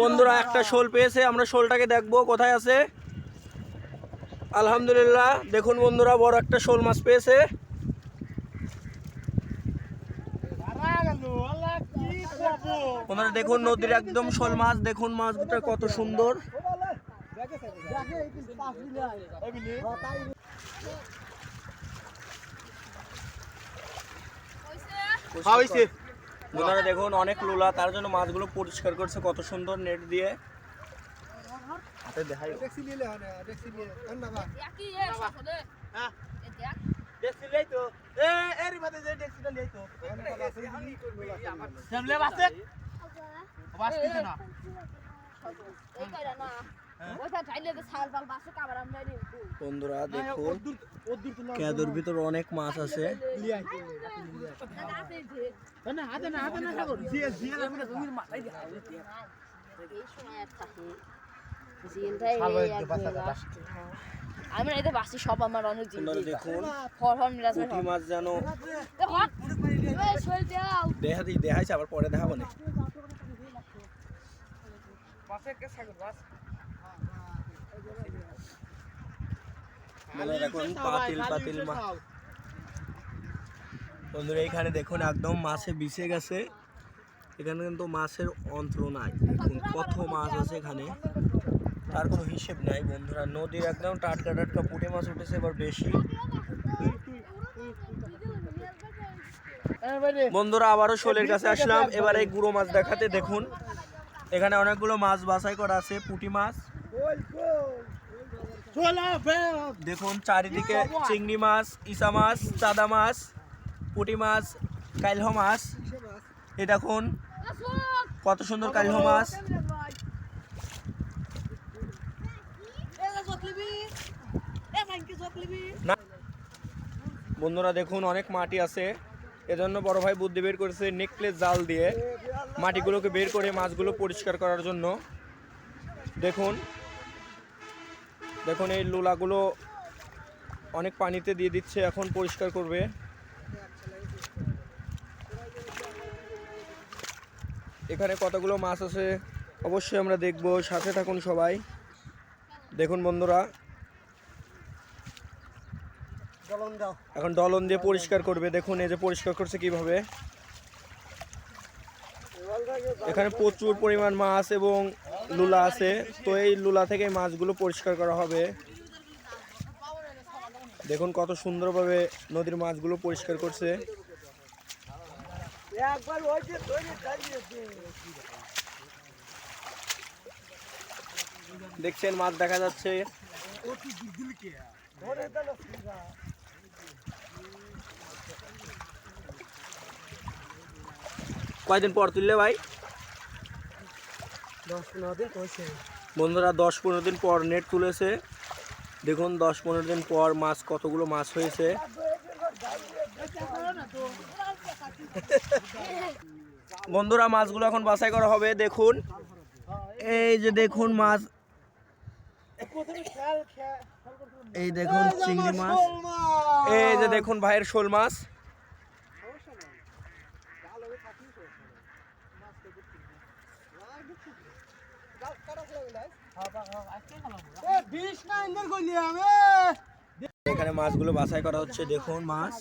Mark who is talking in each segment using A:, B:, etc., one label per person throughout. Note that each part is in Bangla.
A: বন্ধুরা, একটা শোল পেয়েছে, আমরা শোলটাকে দেখব, কোথায় আছে? আলহামদুলিল্লাহ, দেখুন বন্ধুরা, বড় একটা শোল মাছ পেয়েছে। দেখুন নদীর একদম শোল মাছ, দেখুন মাছটা কত সুন্দর। বন্ধুরা দেখুন অনেক লোলা তার জন্য মাছগুলো পরিষ্কার করছে কত সুন্দর নেট দিয়ে। হাতে দেখাই। বন্ধুরা দেখুন কেদর ভিতর অনেক মাছ আছে।
B: আমি এতে বাসি সব আমার অনেক
A: বন্ধুরা দেখুন
B: ফর ফর মিরাজ
A: মাছ যেন দেখা দিই দেখাইছে আবার পরে দেখাবো না বন্ধুরা দেখুন পাতিল পাতিল মাছ বন্ধুরা, এখানে দেখুন একদম মাছে বিছে গেছে। এখানে কিন্তু মাছের অন্ত্র নাই। দেখুন, কত মাছ আছে এখানে। তার কোনো হিসেব নাই বন্ধুরা। নদীর একদম টাটকা টাটকা পুঁটি মাছ উঠেছে, এবার বেশি। বন্ধুরা, আবারও শোলের কাছে আসলাম। এবার এই গুঁড়ো মাছ দেখাতে দেখুন। এখানে অনেকগুলো মাছ বাছাই করা আছে, পুঁটি মাছ। দেখুন, চারিদিকে চিংড়ি মাছ, ইসা মাছ, চাদা মাছ। পুঁটি মাছ, কাইলহ মাছ। এই দেখুন, কত সুন্দর কাইলহ মাছ। বন্ধুরা দেখুন, অনেক মাটি আছে। এজন্য বড় ভাই বুদ্ধি বের করেছে নেকলেস জাল দিয়ে মাটিগুলোকে বের করে মাছগুলো পরিষ্কার করার জন্য। দেখুন দেখুন এই লোলাগুলো অনেক পানিতে দিয়ে দিচ্ছে, এখন পরিষ্কার করবে। এখানে কতগুলো মাছ আছে অবশ্যই আমরা দেখব, সাথে থাকুন সবাই। দেখুন বন্ধুরা। এখন ডলন দিয়ে পরিষ্কার করবে, দেখুন এই যে পরিষ্কার করছে কীভাবে। এখানে প্রচুর পরিমাণ মাছ এবং লুলা আছে, তো এই লুলা থেকে মাছগুলো পরিষ্কার করা হবে। দেখুন কত সুন্দরভাবে নদীর মাছগুলো পরিষ্কার করছে। দেখছেন মাছ দেখা যাচ্ছে। কয়দিন পর তুললে ভাই? দশ পনেরো দিন বন্ধুরা দশ পনেরো দিন পর নেট তুলেছে। দেখুন দশ পনেরো দিন পর মাছ কতগুলো মাছ হয়েছে। বন্ধুরা, মাছগুলো এখন বাছাই করা হবে, দেখুন। এই যে দেখুন মাছ। এই দেখুন চিংড়ি মাছ। এই যে দেখুন ভাইয়ের শোল মাছ। এখানে মাছগুলো বাছাই করা হচ্ছে, দেখুন মাছ।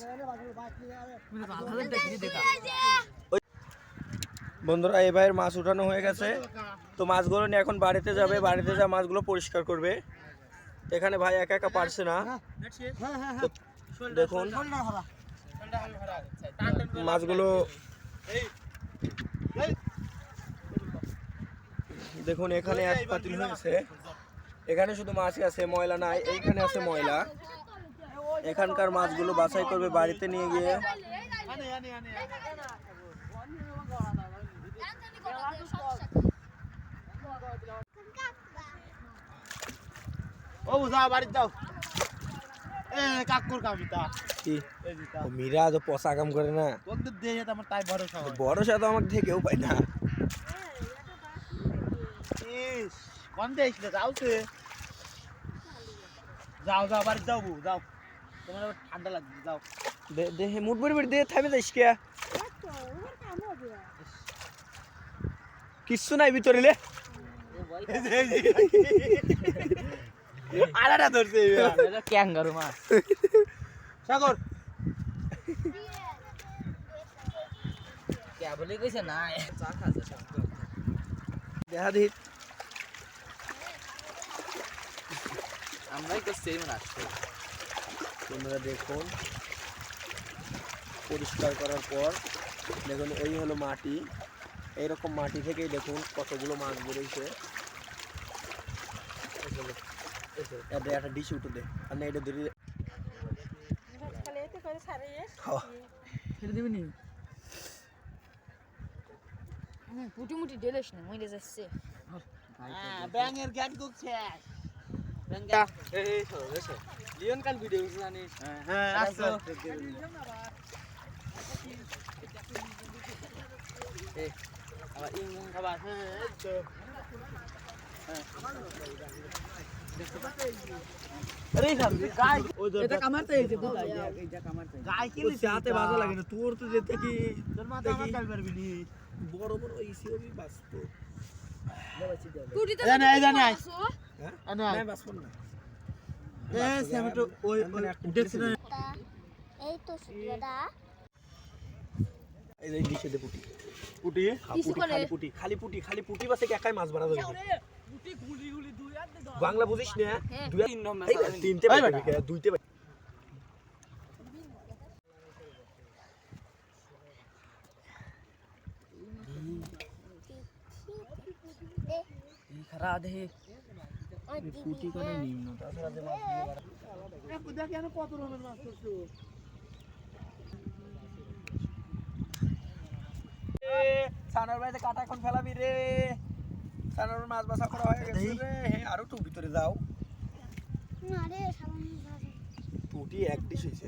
A: বন্ধুরা ভাইয়ের মাছ উঠানো হয়ে গেছে। তো মাছগুলো নিয়ে এখন বাড়িতে যাবে, বাড়িতে যা মাছগুলো পরিষ্কার করবে। এখানে ভাই একা একা পারছে না। দেখুন, মাছগুলো দেখুন, এখানে এক পাতিল হয়েছে। এখানে শুধু মাছই আছে ময়লা নাই এইখানে আছে ময়লা। এখানকার মাছগুলো বাছাই করবে বাড়িতে নিয়ে গিয়ে।
C: বাড়ি
A: মীরা তো পচা কাম করে না।
C: আমার ভরসা
A: তো আমাকে থেকেও পাই না।
C: দেশ রে যাও তে। যাও যাও বাড়ি যাও বউ, যাও। তোমার আবার ঠান্ডা লাগবে যাও।
A: দে- দেহে মুট বড়ি বড়ি দিয়ে থামে যাইস কে? কিচ্ছু নাই ভিতরে লে।
C: আলাদা ধরছে
D: ক্যাঙ্গারু মাছ।
C: সাগর।
D: কে বলে কইছে না চা খাচ্ছে
A: দেখা দিই
D: আমরাই তো সেম মাছ
A: তোমরা দেখুন পরিষ্কার করার পর দেখুন এই হলো মাটি। এইরকম মাটি থেকেই দেখুন কতগুলো মাছ বেরোইছে। একটা ডিশ উঠে দে। আর এটা ধরে খাওয়া।
D: ফেলে দিবি নি?
B: পুটি মুটি ডেলিস না মরে যাচ্ছে।
C: ব্যাঙের জ্ঞান কুক শেষ
D: লিওন কাল ভিডিও জানিস
C: হ্যাঁ আসো
D: আবার ইং খাবার
A: না তোর তো যেতে কি বড় বড় ইসিওবি বাঁচতো
C: জানে, এই।
A: হ্যাঁ
E: তো
A: এই যে ডিশে দে পুটি?
C: পুটি।
A: খালি পুটি খালি পুটি খালি পুটি বাসে একাই মাছ যাবে বাংলা বুঝিস না?
B: হ্যাঁ।
A: দুই
D: তিন নম্বর
A: তিনটে পাইবি পুটি করে নিম্ন তাছাড়া যে মাছ দিয়ে বাড়া-
C: কত রকমের মাছ করছ
A: সানার বাড়িতে কাটা এখন ফেলাবি রে। সানার মাছ বাসা করা হয়ে গেছে রে। হে আরও একটু ভিতরে যাও।
E: না রে
A: পুটি এক ডিশ হয়েছে।